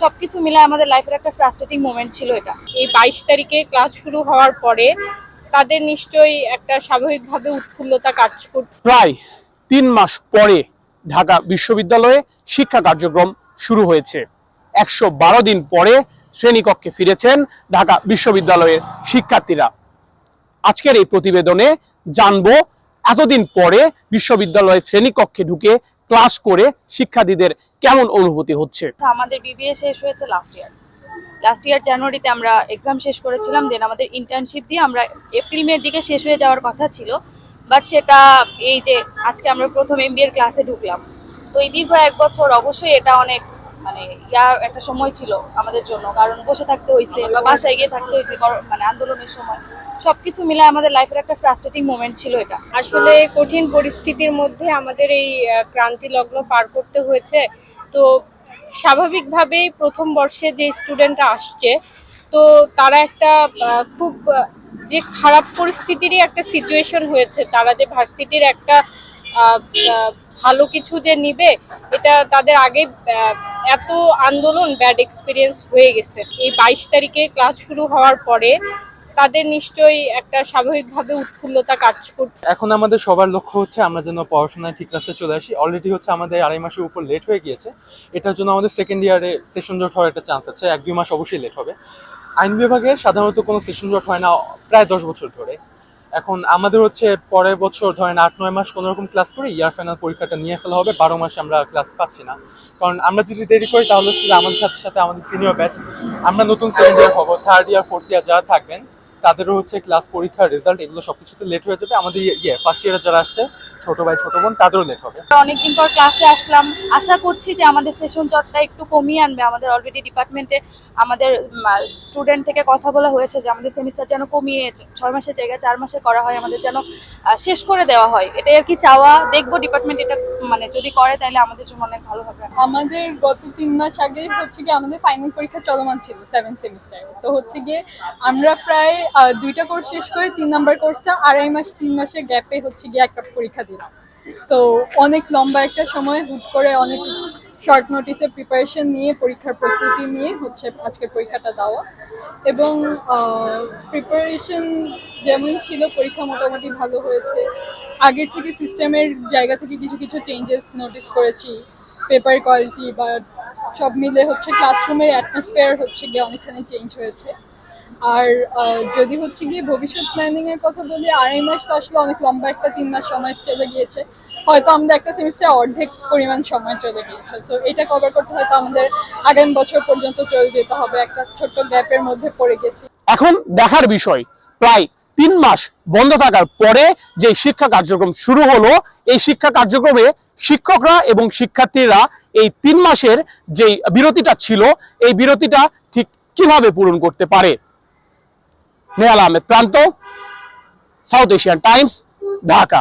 সবকিছু মিলে আমাদের লাইফের একটা ফ্রাস্ট্রেটিং মোমেন্ট ছিল এটা। এই বাইশ তারিখে ক্লাস শুরু হওয়ার পরে তাদের নিশ্চয়ই একটা স্বাভাবিকভাবে উৎফুল্লতা কাজ করছে। প্রায় তিন মাস পরে ঢাকা বিশ্ববিদ্যালয়ে শিক্ষা কার্যক্রম শুরু হয়েছে। একশো বারো দিন পরে শ্রেণীকক্ষে ফিরেছেন ঢাকা বিশ্ববিদ্যালয়ের শিক্ষার্থীরা। আজকের এই প্রতিবেদনে জানব, এতদিন পরে বিশ্ববিদ্যালয়ের শ্রেণীকক্ষে ঢুকে ক্লাস করে শিক্ষার্থীদের কেমন অনুভূতি হচ্ছে? আমাদের বিবিএ শেষ হয়েছে লাস্ট ইয়ার লাস্ট ইয়ার জানুয়ারিতে আমরা এক্সাম শেষ করেছিলাম দেন আমাদের ইন্টার্নশিপ দিয়ে আমরা এপ্রিল মের দিকে শেষ হয়ে যাওয়ার কথা ছিল বাট সেটা এই যে আজকে আমরা প্রথম এমবিএ এর ক্লাসে ঢুকলাম। তো এই দীর্ঘ এক বছর অবশ্যই এটা অনেক মানে ইয়ার একটা সময় ছিল আমাদের জন্য, কারণ বসে থাকতে হয়েছে বা বাসায় গিয়ে থাকতে হয়েছে মানে আন্দোলনের সময়। সবকিছু মিলে আমাদের লাইফের একটা ফ্রাস্ট্রেটিং মোমেন্ট ছিল এটা। আসলে কঠিন পরিস্থিতির মধ্যে আমাদের এই ক্রান্তি লগ্ন পার করতে হয়েছে। তো স্বাভাবিকভাবেই প্রথম বর্ষে যে স্টুডেন্টরা আসছে, তো তারা একটা খুব, যে খারাপ পরিস্থিতিরই একটা সিচুয়েশন হয়েছে। তারা যে ভার্সিটির একটা ভালো কিছু যে নিবে, এটা তাদের আগে এত আন্দোলন ব্যাড এক্সপিরিয়েন্স হয়ে গেছে। এই বাইশ তারিখে ক্লাস শুরু হওয়ার পরে তাদের নিশ্চয়ই একটা স্বাভাবিকভাবে উৎফুল্লতা কাজ করছে। এখন আমাদের সবার লক্ষ্য হচ্ছে আমরা যেন পড়াশোনায় ঠিক রাস্তায় চলে আসি। অলরেডি হচ্ছে আমাদের আড়াই মাসের উপর লেট হয়ে গিয়েছে। এটার জন্য আমাদের সেকেন্ড ইয়ারে সেশন জট হওয়ার একটা চান্স আছে। এক দুই মাস অবশ্যই লেট হবে। আইন বিভাগে সাধারণত কোনো সেশন জট হয় না, প্রায় দশ বছর ধরে। এখন আমাদের হচ্ছে পরের বছর ধরেন আট, নয় মাস কোনো রকম ক্লাস করে ইয়ার ফাইনাল পরীক্ষাটা নিয়ে ফেলা হবে। বারো মাসে আমরা ক্লাস পাচ্ছি না। কারণ আমরা যদি দেরি করি তাহলে হচ্ছে আমাদের সাথে সাথে আমাদের সিনিয়র ব্যাচ আমরা নতুন সেকেন্ড ইয়ার হব। থার্ড ইয়ার ফোর্থ ইয়ার যারা থাকবেন তাদেরও হচ্ছে ক্লাস পরীক্ষার রেজাল্ট এগুলো সবকিছুতে লেট হয়ে যাবে। আমাদের ইয়ে ফার্স্ট ইয়ারে যারা আসছে ছোট ভাই ছোট বোন তাদেরও লেট হবে। অনেকদিন পর ক্লাসে আসলাম। আশা করছি যে আমাদের সেশন জটটা একটু কমিয়ে আনবে। আমাদের অলরেডি ডিপার্টমেন্টে আমাদের স্টুডেন্ট থেকে কথা বলা হয়েছে যে আমাদের সেমিস্টার যেন কমিয়ে ছয় মাসের জায়গায় চার মাসে করা হয় আমাদের যেন আহ, শেষ করে দেওয়া হয়। এটাই আর কি চাওয়া। দেখব ডিপার্টমেন্ট এটা মানে যদি করে তাহলে আমাদের জন্য অনেক ভালো হবে। আমাদের গত তিন মাস আগে হচ্ছে গিয়ে আমাদের ফাইনাল পরীক্ষা চলমান ছিল সেভেন সেমিস্টার তো হচ্ছে গিয়ে আমরা প্রায় দুইটা কোর্স শেষ করে তিন নাম্বার কোর্সটা আড়াই মাস তিন মাসের গ্যাপে হচ্ছে গিয়ে একটা পরীক্ষা দিলাম। তো অনেক লম্বা একটা সময় হুট করে অনেক শর্ট নোটিসে প্রিপারেশন নিয়ে, পরীক্ষার প্রস্তুতি নিয়ে হচ্ছে আজকে পরীক্ষাটা দেওয়া। এবং প্রিপারেশন যেমনই ছিল, পরীক্ষা মোটামুটি ভালো হয়েছে। আগের থেকে সিস্টেমের জায়গা থেকে কিছু কিছু চেঞ্জেস নোটিস করেছি। পেপার কোয়ালিটি বা সব মিলে হচ্ছে ক্লাসরুমের অ্যাটমসফিয়ার হচ্ছে গিয়ে অনেকখানি চেঞ্জ হয়েছে। আর যদি হচ্ছে গিয়ে ভবিষ্যৎ প্ল্যানিং এর কথা বলি, আড়াই মাস তো আসলে অনেক লম্বা একটা তিন মাস সময় চলে গিয়েছে। হয়তো আমাদের একটা সেমিস্টার অর্ধেক পরিমাণ সময় চলে গিয়েছে। তো এটা কভার করতে হয়তো আমাদের আগামী বছর পর্যন্ত চলে যেতে হবে, একটা ছোট্ট গ্যাপের মধ্যে পড়ে গেছি। এখন দেখার বিষয়, প্রায় তিন মাস বন্ধ থাকার পরে যে শিক্ষা কার্যক্রম শুরু হলো, এই শিক্ষা কার্যক্রমে শিক্ষকরা এবং শিক্ষার্থীরা এই তিন মাসের যে বিরতিটা ছিল, এই বিরতিটা ঠিক কীভাবে পূরণ করতে পারে? निराला में प्रांतों प्रांतो साउथ एशियन टाइम्स ढाका।